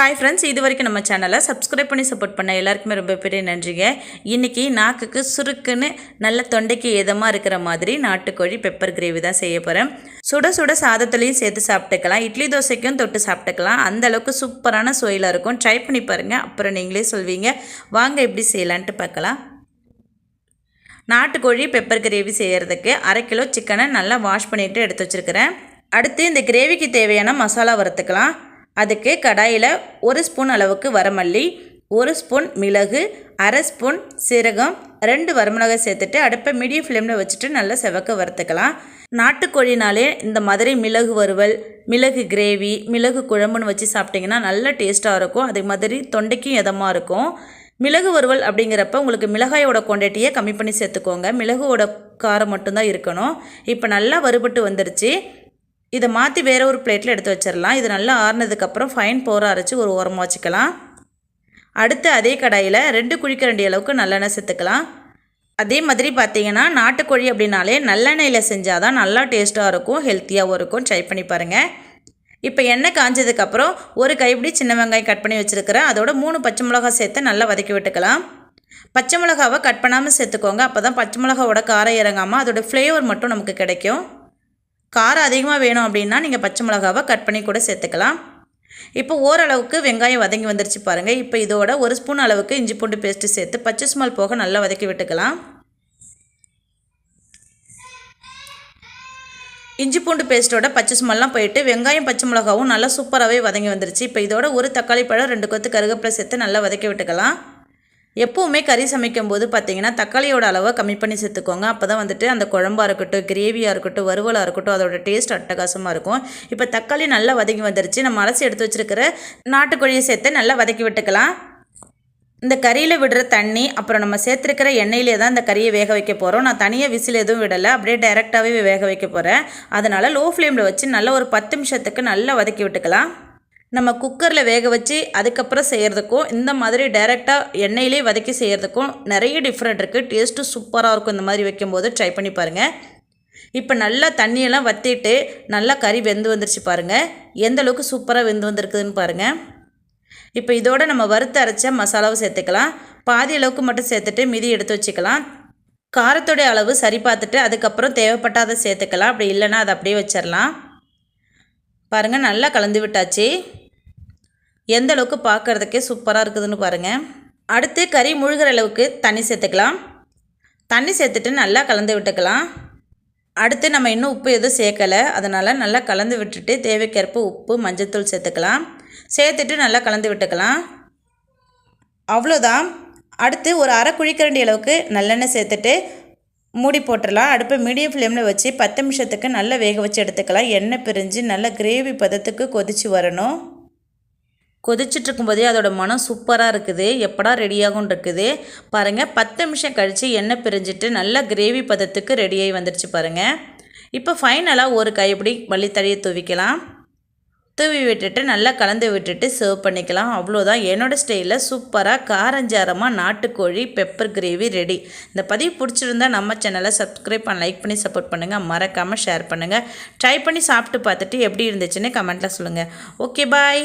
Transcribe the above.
Hi friends இது வரைக்கும் நம்ம சேனலை சப்ஸ்கிரைப் பண்ணி சப்போர்ட் பண்ண எல்லாருக்குமே ரொம்ப பெரிய நன்றிங்க. இன்றைக்கி நாக்குக்கு சுருக்குன்னு நல்ல தொண்டைக்கு இதமாக இருக்கிற மாதிரி நாட்டுக்கோழி பெப்பர் கிரேவி தான் செய்ய போகிறேன் சுட சுட சாதத்துலேயும் சேர்த்து சாப்பிட்டுக்கலாம். இட்லி தோசைக்கும் தொட்டு சாப்பிட்டுக்கலாம். அந்த அளவுக்கு சூப்பரான சுவையில் இருக்கும். ட்ரை பண்ணி பாருங்கள் அப்புறம் நீங்களே சொல்வீங்க. வாங்க எப்படி செய்யலான்ட்டு பார்க்கலாம். நாட்டுக்கோழி பெப்பர் கிரேவி செய்கிறதுக்கு அரை கிலோ சிக்கனை நல்லா வாஷ் பண்ணிவிட்டு எடுத்து வச்சுருக்கிறேன். அடுத்து இந்த கிரேவிக்கு தேவையான மசாலா வறுத்துக்கலாம். அதுக்கு கடாயில் ஒரு ஸ்பூன் அளவுக்கு வரமல்லி ஒரு ஸ்பூன் மிளகு அரை ஸ்பூன் சீரகம் ரெண்டு வரமிளகாய் சேர்த்துட்டு அடுப்பை மீடியம் ஃப்ளேமில் வச்சுட்டு நல்லா செவக்க வறுத்துக்கலாம். நாட்டுக்கோழினாலே இந்த மாதிரி மிளகு வறுவல் மிளகு கிரேவி மிளகு குழம்புன்னு வச்சு சாப்பிட்டிங்கன்னா நல்ல டேஸ்ட்டாக இருக்கும். அதே மாதிரி தொண்டைக்கும் இதமாக இருக்கும். மிளகு வறுவல் அப்படிங்கிறப்ப உங்களுக்கு மிளகாயோட குவான்டிட்டியை கம்மி பண்ணி சேர்த்துக்கோங்க. மிளகுவோட காரம் மட்டும்தான் இருக்கணும். இப்போ நல்லா வறுபட்டு வந்துருச்சு. இதை மாற்றி வேறு ஒரு பிளேட்டில் எடுத்து வச்சிடலாம் இது நல்லா ஆறுனதுக்கப்புறம் ஃபைன் போற அரைச்சி ஒரு ஓரமாக வச்சுக்கலாம். அடுத்து அதே கடாயில் ரெண்டு குழிக்கரண்டி அளவுக்கு நல்லெண்ணெய் சேர்த்துக்கலாம். அதே மாதிரி பார்த்தீங்கன்னா நாட்டுக்கோழி அப்படின்னாலே நல்லெண்ணெயில் செஞ்சால் தான் நல்லா டேஸ்ட்டாக இருக்கும் ஹெல்த்தியாகவும் இருக்கும். ட்ரை பண்ணி பாருங்கள் இப்போ எண்ணெய் காஞ்சதுக்கப்புறம் ஒரு கைப்பிடி சின்ன வெங்காயம் கட் பண்ணி வச்சுருக்கிறேன். அதோட மூணு பச்சை மிளகாய் சேர்த்து நல்லா வதக்கி விட்டுக்கலாம். பச்சை மிளகாவை கட் பண்ணாமல் சேர்த்துக்கோங்க. அப்போ தான் பச்சை மிளகாவோட காரம் இறங்காமல் அதோடய ஃப்ளேவர் மட்டும் நமக்கு கிடைக்கும். காரம் அதிகமாக வேணும் அப்படின்னா நீங்கள் பச்சை மிளகாவை கட் பண்ணி கூட சேர்த்துக்கலாம். இப்போ ஓரளவுக்கு வெங்காயம் வதங்கி வந்துருச்சு பாருங்கள் இப்போ இதோட ஒரு ஸ்பூன் அளவுக்கு இஞ்சி பூண்டு பேஸ்ட்டு சேர்த்து பச்சை ஸ்மெல் போக நல்லா வதக்கி விட்டுக்கலாம். இஞ்சி பூண்டு பேஸ்ட்டோட பச்சை ஸ்மெல்லாம் போயிட்டு வெங்காயம் பச்சை மிளகாவும் நல்லா சூப்பராகவே வதங்கி வந்துருச்சு. இப்போ இதோட ஒரு தக்காளி பழம் ரெண்டு கொத்து கருவேப்பிலை சேர்த்து நல்லா வதக்கி விட்டுக்கலாம். எப்போவுமே கறி சமைக்கும் போது பார்த்தீங்கன்னா தக்காளியோட அளவை கம்மி பண்ணி சேர்த்துக்கோங்க. அப்போ தான் வந்துட்டு அந்த குழம்பாக இருக்கட்டும் கிரேவியாக இருக்கட்டும் வறுவலாக இருக்கட்டும் அதோட டேஸ்ட் அட்டகாசமாக இருக்கும். இப்போ தக்காளி நல்லா வதங்கி வந்துருச்சு. நம்ம அலசி எடுத்து வச்சிருக்கிற நாட்டுக்கோழியை சேர்த்து நல்லா வதக்கி விட்டுக்கலாம். இந்த கறியில் விடுற தண்ணி அப்புறம் நம்ம சேர்த்துருக்கிற எண்ணெயிலே தான் இந்த கறியை வேக வைக்க போகிறோம் நான் தனியாக விசில் எதுவும் விடலை. அப்படியே டைரெக்டாகவே வேக வைக்க போகிறேன் அதனால் லோ ஃப்ளேமில் வச்சு நல்லா ஒரு பத்து நிமிஷத்துக்கு நல்லா வதக்கி விட்டுக்கலாம். நம்ம குக்கரில் வேக வச்சு அதுக்கப்புறம் செய்கிறதுக்கும் இந்த மாதிரி டைரெக்டாக எண்ணெயிலே வதக்கி செய்கிறதுக்கும் நிறைய டிஃப்ரெண்ட் இருக்குது டேஸ்ட்டும் சூப்பராக இருக்கும் இந்த மாதிரி வைக்கும்போது. ட்ரை பண்ணி பாருங்கள் இப்போ நல்லா தண்ணியெல்லாம் வற்றிட்டு நல்லா கறி வெந்து வந்துருச்சு பாருங்கள் எந்த அளவுக்கு சூப்பராக வெந்து வந்திருக்குதுன்னு பாருங்கள் இப்போ இதோட நம்ம வறுத்து அரைச்ச மசாலாவை சேர்த்துக்கலாம். பாதி அளவுக்கு மட்டும் சேர்த்துட்டு மிதி எடுத்து வச்சுக்கலாம். காரத்தோடைய அளவு சரி பார்த்துட்டு அதுக்கப்புறம் தேவைப்பட்டாத சேர்த்துக்கலாம். அப்படி இல்லைன்னா அதை அப்படியே வச்சிடலாம். பாருங்கள் நல்லா கலந்து விட்டாச்சு. எந்த அளவுக்கு பார்க்குறதுக்கே சூப்பராக இருக்குதுன்னு பாருங்கள் அடுத்து கறி முழுகிற அளவுக்கு தண்ணி சேர்த்துக்கலாம். தண்ணி சேர்த்துட்டு நல்லா கலந்து விட்டுக்கலாம். அடுத்து நம்ம இன்னும் உப்பு எதுவும் சேர்க்கலை. அதனால் நல்லா கலந்து விட்டுட்டு தேவைக்கேற்ப உப்பு மஞ்சத்தூள் சேர்த்துக்கலாம். சேர்த்துட்டு நல்லா கலந்து விட்டுக்கலாம். அவ்வளோதான் அடுத்து ஒரு அரை குழிக்கரண்டி அளவுக்கு நல்லெண்ணெய் சேர்த்துட்டு மூடி போட்டுடலாம் அடுப்பை மீடியம் ஃப்ளேமில் வச்சு பத்து நிமிஷத்துக்கு நல்லா வேக வச்சு எடுத்துக்கலாம். எண்ணெய் பிரிஞ்சு நல்லா கிரேவி பதத்துக்கு கொதிச்சு வரணும். கொதிச்சுட்டு இருக்கும்போதே அதோட மனம் சூப்பராக இருக்குது. எப்படா ரெடியாகும் இருக்குது பாருங்கள் பத்து நிமிஷம் கழித்து எண்ணெய் பிரிஞ்சிட்டு நல்லா கிரேவி பதத்துக்கு ரெடியாகி வந்துடுச்சு பாருங்கள் இப்போ ஃபைனலாக ஒரு கைப்பிடி மல்லித்தழையை தூவிக்கலாம். தூவி விட்டுட்டு நல்லா கலந்து விட்டுட்டு சர்வ் பண்ணிக்கலாம். அவ்வளோதான். என்னோடய ஸ்டைலில் சூப்பராக காரஞ்சாரமாக நாட்டுக்கோழி பெப்பர் கிரேவி ரெடி இந்த பதிவு பிடிச்சிருந்தா நம்ம சேனலை சப்ஸ்கிரைப் பண்ண லைக் பண்ணி சப்போர்ட் பண்ணுங்கள் மறக்காமல் ஷேர் பண்ணுங்கள் ட்ரை பண்ணி சாப்பிட்டு பார்த்துட்டு எப்படி இருந்துச்சுன்னு கமெண்ட்டில் சொல்லுங்கள் ஓகே பாய்